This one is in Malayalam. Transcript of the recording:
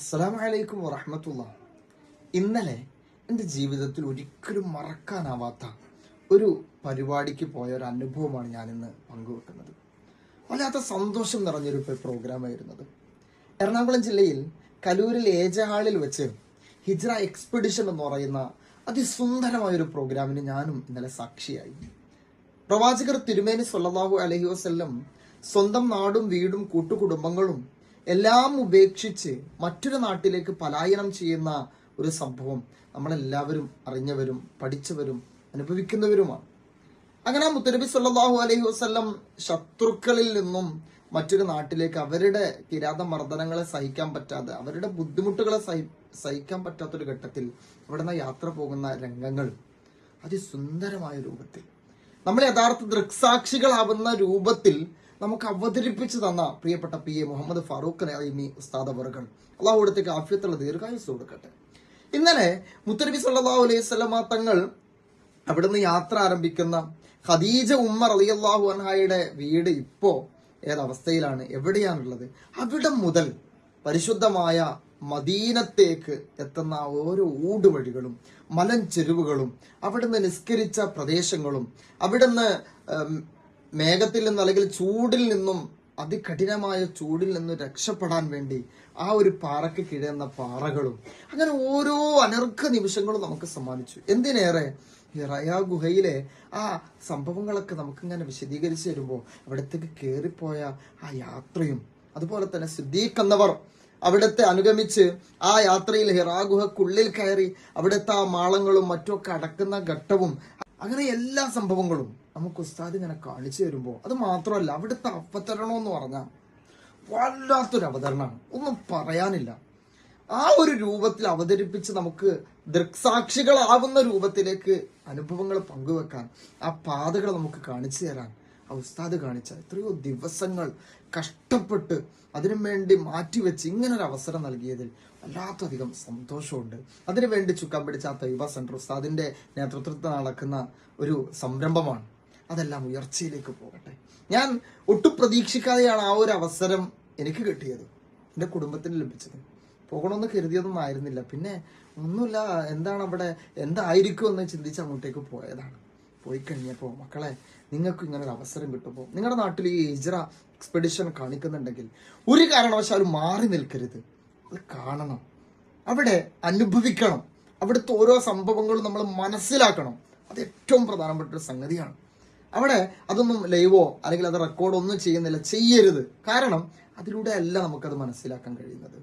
അസ്സലാമു വലൈക്കും വറഹമത്തുള്ള. ഇന്നലെ എന്റെ ജീവിതത്തിൽ ഒരിക്കലും മറക്കാനാവാത്ത ഒരു പരിപാടിക്ക് പോയ ഒരു അനുഭവമാണ് ഞാനിന്ന് പങ്കുവെക്കുന്നത്. വല്ലാത്ത സന്തോഷം നിറഞ്ഞൊരു പ്രോഗ്രാം അത് എറണാകുളം ജില്ലയിൽ കലൂരിൽ ഏജ ഹാളിൽ വെച്ച് ഹിജ്ര എക്സ്പെഡിഷൻ എന്ന് പറയുന്ന അതിസുന്ദരമായൊരു പ്രോഗ്രാമിന് ഞാനും ഇന്നലെ സാക്ഷിയായി. പ്രവാചകർ തിരുമേനി സൊല്ലാഹു അലഹി വസ്ല്ലം സ്വന്തം നാടും വീടും കൂട്ടുകുടുംബങ്ങളും എല്ലാം ഉപേക്ഷിച്ച് മറ്റൊരു നാട്ടിലേക്ക് പലായനം ചെയ്യുന്ന ഒരു സംഭവം നമ്മളെല്ലാവരും അറിഞ്ഞവരും പഠിച്ചവരും അനുഭവിക്കുന്നവരുമാണ്. അങ്ങനെ മുത്തനബി സല്ലല്ലാഹു അലൈഹി വസ്ല്ലം ശത്രുക്കളിൽ നിന്നും മറ്റൊരു നാട്ടിലേക്ക് അവരുടെ കിരാത മർദ്ദനങ്ങളെ സഹിക്കാൻ പറ്റാതെ അവരുടെ ബുദ്ധിമുട്ടുകളെ സഹി സഹിക്കാൻ പറ്റാത്തൊരു ഘട്ടത്തിൽ അവിടെ നിന്ന് യാത്ര പോകുന്ന രംഗങ്ങൾ അതിസുന്ദരമായ രൂപത്തിൽ. നമ്മൾ യഥാർത്ഥ ദൃക്സാക്ഷികളാവുന്ന രൂപത്തിൽ നമുക്ക് അവതരിപ്പിച്ചു തന്ന പ്രിയപ്പെട്ട പി എ മുഹമ്മദ് ഫാറൂഖ് നൈമി ഉസ്താദ് വർഗൻ അള്ളാഹുടത്തേക്ക് ആഫ്യത്തുള്ള ദീർഘായുസ് കൊടുക്കട്ടെ. ഇന്നലെ മുത്തരബി സല്ലല്ലാഹു അലൈഹി സ്വലമ തങ്ങൾ അവിടുന്ന് യാത്ര ആരംഭിക്കുന്ന ഖദീജ ഉമ്മർ അലി അള്ളാഹു അൻഹായുടെ വീട് ഇപ്പോ ഏതവസ്ഥയിലാണ്? എവിടെയാണുള്ളത്? അവിടെ മുതൽ പരിശുദ്ധമായ മദീനത്തേക്ക് എത്തുന്ന ഓരോ ഊടുവഴികളും മലഞ്ചെരുവുകളും അവിടുന്ന് നിസ്കരിച്ച പ്രദേശങ്ങളും അവിടുന്ന് മേഘത്തിൽ നിന്ന് അല്ലെങ്കിൽ ചൂടിൽ നിന്നും അതികഠിനമായ ചൂടിൽ നിന്ന് രക്ഷപ്പെടാൻ വേണ്ടി ആ ഒരു പാറയ്ക്ക് കിഴന്ന പാറകളും അങ്ങനെ ഓരോ അനർഘ നിമിഷങ്ങളും നമുക്ക് സമ്മാനിച്ചു. എന്തിനേറെ? റയാ ഗുഹയിലെ ആ സംഭവങ്ങളൊക്കെ നമുക്കിങ്ങനെ വിശദീകരിച്ചു തരുമ്പോൾ അവിടത്തേക്ക് കയറിപ്പോയ ആ യാത്രയും അതുപോലെ തന്നെ സിദ്ദീഖ് എന്നവർ അവിടുത്തെ അനുഗമിച്ച് ആ യാത്രയിൽ ഹിറാ ഗുഹക്കുള്ളിൽ കയറി അവിടുത്തെ ആ മാളങ്ങളും മറ്റുമൊക്കെ അടക്കുന്ന ഘട്ടവും അങ്ങനെ എല്ലാ സംഭവങ്ങളും നമുക്ക് ഉസ്താദ് ഇങ്ങനെ കാണിച്ചു തരുമ്പോൾ അത് മാത്രമല്ല അവിടുത്തെ അവതരണം എന്ന് പറഞ്ഞാൽ വല്ലാത്തൊരു അവതരണമാണ്. ഒന്നും പറയാനില്ല. ആ ഒരു രൂപത്തിൽ അവതരിപ്പിച്ച് നമുക്ക് ദൃക്സാക്ഷികളാവുന്ന രൂപത്തിലേക്ക് അനുഭവങ്ങൾ പങ്കുവെക്കാൻ ആ പാതകൾ നമുക്ക് കാണിച്ചു തരാൻ ആ ഉസ്താദ് കാണിച്ച എത്രയോ ദിവസങ്ങൾ കഷ്ടപ്പെട്ട് അതിനു വേണ്ടി മാറ്റിവെച്ച് ഇങ്ങനെ ഒരു അവസരം നൽകിയതിൽ വല്ലാത്തധികം സന്തോഷമുണ്ട്. അതിനുവേണ്ടി ചുക്കാൻ പിടിച്ച ആ തൈബ സെന്റർ ഉസ്താദിന്റെ നേതൃത്വത്തിൽ നടക്കുന്ന ഒരു സംരംഭമാണ്. അതെല്ലാം ഉയർച്ചയിലേക്ക് പോകട്ടെ. ഞാൻ ഒട്ടും പ്രതീക്ഷിക്കാതെയാണ് ആ ഒരു അവസരം എനിക്ക് കിട്ടിയത് എന്റെ കുടുംബത്തിന് ലഭിച്ചത്. പോകണമെന്ന് കരുതിയതൊന്നും ആയിരുന്നില്ല. പിന്നെ ഒന്നുമില്ല എന്താണ് അവിടെ എന്തായിരിക്കും എന്ന് ചിന്തിച്ച് അങ്ങോട്ടേക്ക് പോയതാണ്. പോയി കഴിഞ്ഞപ്പോൾ മക്കളെ നിങ്ങൾക്ക് ഇങ്ങനെ ഒരു അവസരം കിട്ടുമ്പോൾ നിങ്ങളുടെ നാട്ടിൽ ഈ ഹിജ്റ എക്സ്പെഡിഷൻ കാണിക്കുന്നുണ്ടെങ്കിൽ ഒരു കാരണവശാലും മാറി നിൽക്കരുത്. അത് കാണണം. അവിടെ അനുഭവിക്കണം. അവിടുത്തെ ഓരോ സംഭവങ്ങളും നമ്മൾ മനസ്സിലാക്കണം. അത് ഏറ്റവും പ്രധാനപ്പെട്ട ഒരു സംഗതിയാണ്. അവിടെ അതൊന്നും ലൈവോ അല്ലെങ്കിൽ അത് റെക്കോർഡോ ഒന്നും ചെയ്യുന്നില്ല ചെയ്യരുത്. കാരണം അതിലൂടെ അല്ല നമുക്കത് മനസ്സിലാക്കാൻ കഴിയുന്നത്.